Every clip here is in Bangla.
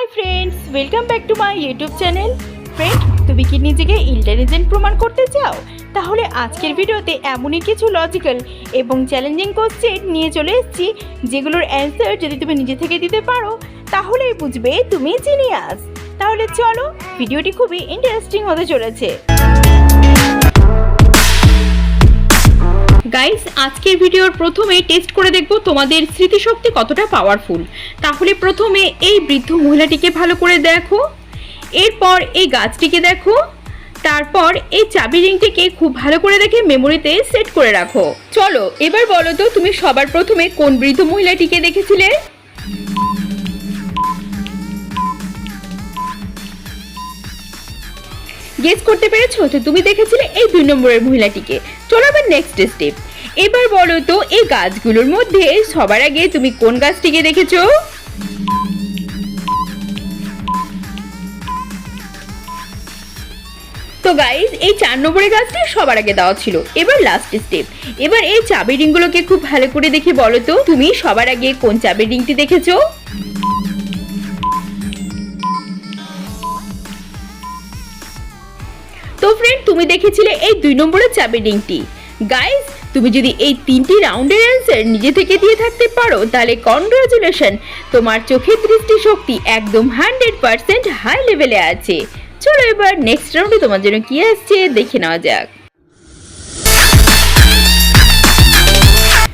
Hi friends welcome back to my YouTube channel friend তুমি কি নিজেকে ইন্টেলিজেন্ট প্রমাণ করতে চাও? তাহলে আজকের ভিডিওতে এমনই কিছু লজিক্যাল এবং চ্যালেঞ্জিং কোশ্চেন নিয়ে চলে এসেছি, যেগুলোর অ্যান্সার যদি তুমি নিজে থেকে দিতে পারো, তাহলেই বুঝবে তুমি জিনিয়াস তাহলে চলো, ভিডিওটি খুবই ইন্টারেস্টিং হতে চলেছে। গাইস আজকের ভিডিওর প্রথমে টেস্ট করে দেখব তোমাদের স্মৃতিশক্তি কতটা পাওয়ারফুল তাহলে প্রথমে এই বৃদ্ধ মহিলাটিকে ভালো করে দেখো। এরপর এই গাছটিকে দেখো। তারপর এই চাবি রিংটিকে খুব ভালো করে দেখে মেমোরিতে সেট করে রাখো। চলো, এবার বলো তো, তুমি সবার প্রথমে কোন বৃদ্ধ মহিলাটিকে দেখেছিলে? গেস করতে পেরেছ? তুমি দেখেছিলে এই দুই নম্বরের মহিলাটিকে। চলো আবার নেক্সট স্টেপ এবার বলো তো, এই গাছগুলোর মধ্যে সবার আগে তুমি কোন গাছটিকে দেখেছ? তো গাইজ এই চার নম্বরের গাছটি সবার আগে দেওয়া ছিল। এবার লাস্ট স্টেপ এবার এই চাবি রিংগুলোকে খুব ভালো করে দেখে বলো তো, তুমি সবার আগে কোন চাবি রিংটি দেখেছ? তো ফ্রেন্ড তুমি দেখেছিলে এই দুই নম্বরের চাবি রিংটি। গাইস তুমি যদি এই তিনটি রাউন্ডের অ্যান্সার নিজে থেকে দিয়ে থাকতে পারো, তাহলে কনগ্রাচুলেশন তোমার চোখের দৃষ্টি শক্তি একদম হান্ড্রেড পার্সেন্ট হাই লেভেলে আছে। চলো এবার নেক্সট রাউন্ডে তোমার জন্য কি আসছে দেখে নেওয়া যাক।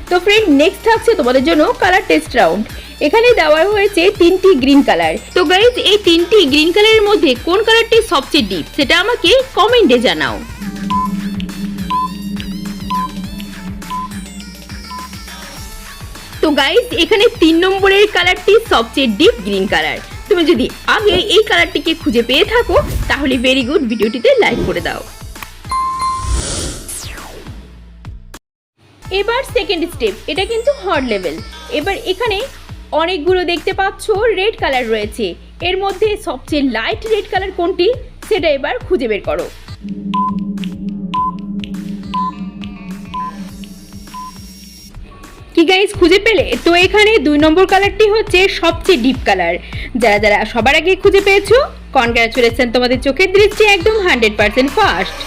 তো ফ্রেন্ড নেক্সট থাকছে তোমাদের জন্য কালার টেস্ট রাউন্ড এখানে দেওয়া হয়েছে তিনটি গ্রিন কালার তো গাইজ এই তিনটি গ্রিন কালারের মধ্যে কোন কালারটি সবচেয়ে ডিপ সেটা আমাকে কমেন্টে জানাও। তো গাইজ এখানে তিন নম্বরের কালারটি সবচেয়ে ডিপ গ্রিন কালার তুমি যদি আগে এই কালারটিকে খুঁজে পেয়ে থাকো, তাহলে ভেরি গুড ভিডিওটিতে লাইক করে দাও। এবার সেকেন্ড স্টেপ এটা কিন্তু হট লেভেল এবার এখানে অনেকগুলো দেখতে পাচ্ছ রেড কালার রয়েছে। এর মধ্যে সবচেয়ে লাইট রেড কালার কোনটি, সেটা এবার খুঁজে বের করো। কি গাইজ খুঁজে পেলে? তো এখানে দুই নম্বর কালারটি হচ্ছে সবচেয়ে ডিপ কালার যারা যারা সবার আগে খুঁজে পেয়েছ কনগ্রাচুলেশন তোমাদের চোখের দৃষ্টি একদম হান্ড্রেড পার্সেন্ট ফার্স্ট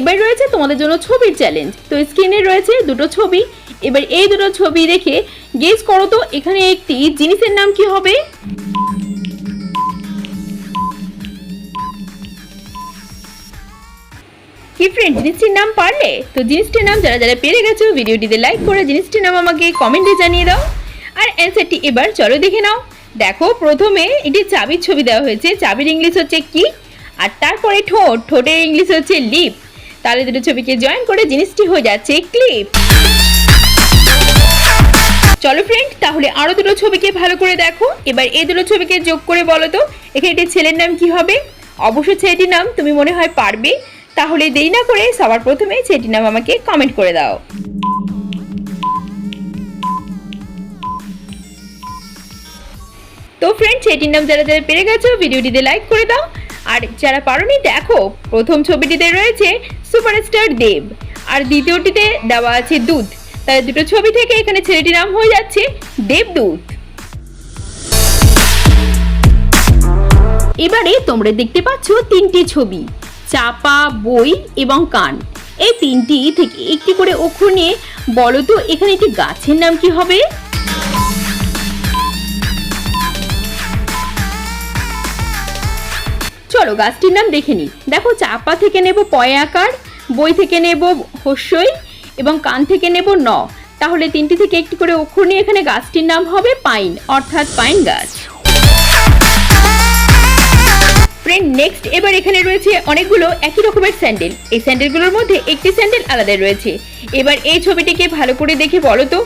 এবার রয়েছে তোমাদের জন্য ছবির চ্যালেঞ্জ তো স্ক্রিনে রয়েছে দুটো ছবি। এবার এই দুটো ছবি দেখে গেস করো তো, এখানে একটি জিনিসের নাম কি হবে? ফ্রেন্ড জিনিসটির নাম পারলে, তো জিনিসটির নাম যারা যারা পেরে গেছো, ভিডিওটিতে লাইক করে জিনিসটির নাম আমাকে কমেন্টে জানিয়ে দাও। আর অ্যান্সারটি এবার চলো দেখে নাও। দেখো, প্রথমে এটি চাবির ছবি দেওয়া হয়েছে। চাবির ইংলিশ হচ্ছে কি? আর তারপরে ঠোঁট, ঠোঁটের ইংলিশ হচ্ছে লিপ তাহলে দুটো ছবিকে জয়েন করে জিনিসটি হয়ে যাচ্ছে ক্লিপ চলো ফ্রেন্ড তাহলে আরও দুটো ছবিকে ভালো করে দেখো। এবার এই দুটো ছবিকে যোগ করে বলো তো, এখানে এটি ছেলের নাম কি হবে? অবশ্যই ছেলেটির নাম, তুমি মনে হয় পারবে। তাহলে দেরি না করে সবার প্রথমে ছেলেটির নাম আমাকে কমেন্ট করে দাও। তো ফ্রেন্ড সেটির নাম যারা যারা পেরে গেছো, ভিডিওটিতে লাইক করে দাও। আর যারা পারোনি, দেখো, প্রথম ছবিটিতে রয়েছে সুপারস্টার দেব। আর দ্বিতীয়টিতে দেওয়া আছে দুধ তাই দুটো ছবি থেকে এখানে ছেলেটির নাম হয়ে যাচ্ছে দেবদূত। এবারে তোমরা দেখতে পাচ্ছ তিনটি ছবি। চাপা বই এবং কান। এই তিনটি থেকে একটি করে অক্ষর নিয়ে বলো তো, এখানে একটি গাছের নাম কি হবে? চলো গাছটির নাম দেখে নিই। দেখো, চাপা থেকে নেব পয় আকার, বই থেকে নেব হস্যই এবং কান থেকে নেব ন। তাহলে তিনটি থেকে একটি করে অক্ষর নিয়ে এখানে গাছটির নাম হবে পাইন, অর্থাৎ পাইন গাছ। ফ্রেন্ড নেক্সট এবার এখানে রয়েছে অনেকগুলো একই রকমের স্যান্ডেল। এই স্যান্ডেলগুলোর মধ্যে একটি স্যান্ডেল আলাদা রয়েছে। এবার এই ছবিটিকে ভালো করে দেখে বলো তো,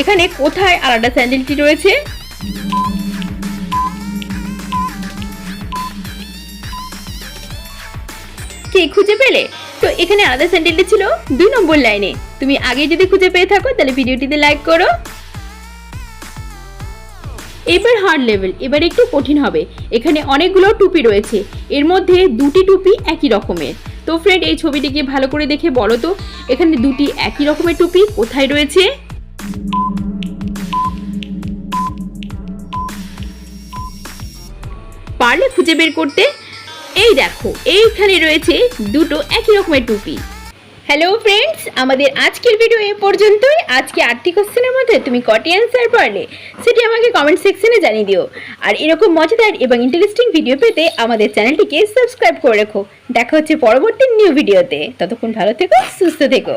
এখানে কোথায় আলাদা স্যান্ডেলটি রয়েছে? কি খুঁজে পেলে? তো এখানে আলাদা স্যান্ডেলটি ছিল দুই নম্বর লাইনে। তুমি আগে যদি খুঁজে পেয়ে থাকো, তাহলে ভিডিওটিতে লাইক করো। এবার হার্ড লেভেল এবার একটু কঠিন হবে। এখানে অনেকগুলো টুপি রয়েছে। এর মধ্যে দুটি টুপি একই রকমের। তো ফ্রেন্ড এই ছবিটিকে ভালো করে দেখে বলো তো, এখানে দুটি একই রকমের টুপি কোথায় রয়েছে? পারলে খুঁজে বের করতে। এই দেখো, এইখানে রয়েছে দুটো একই রকমের টুপি। হ্যালো ফ্রেন্ডস আমাদের আজকের ভিডিও এ পর্যন্তই। আজকে আর্থিক কোশ্চেনের মধ্যে তুমি কটি অ্যান্সার পারলে সেটি আমাকে কমেন্ট সেকশনে জানিয়ে দিও। আর এরকম মজাদার এবং ইন্টারেস্টিং ভিডিও পেতে আমাদের চ্যানেলটিকে সাবস্ক্রাইব করে রেখো। দেখা হচ্ছে পরবর্তী নিউ ভিডিওতে ততক্ষণ ভালো থেকো, সুস্থ থেকো.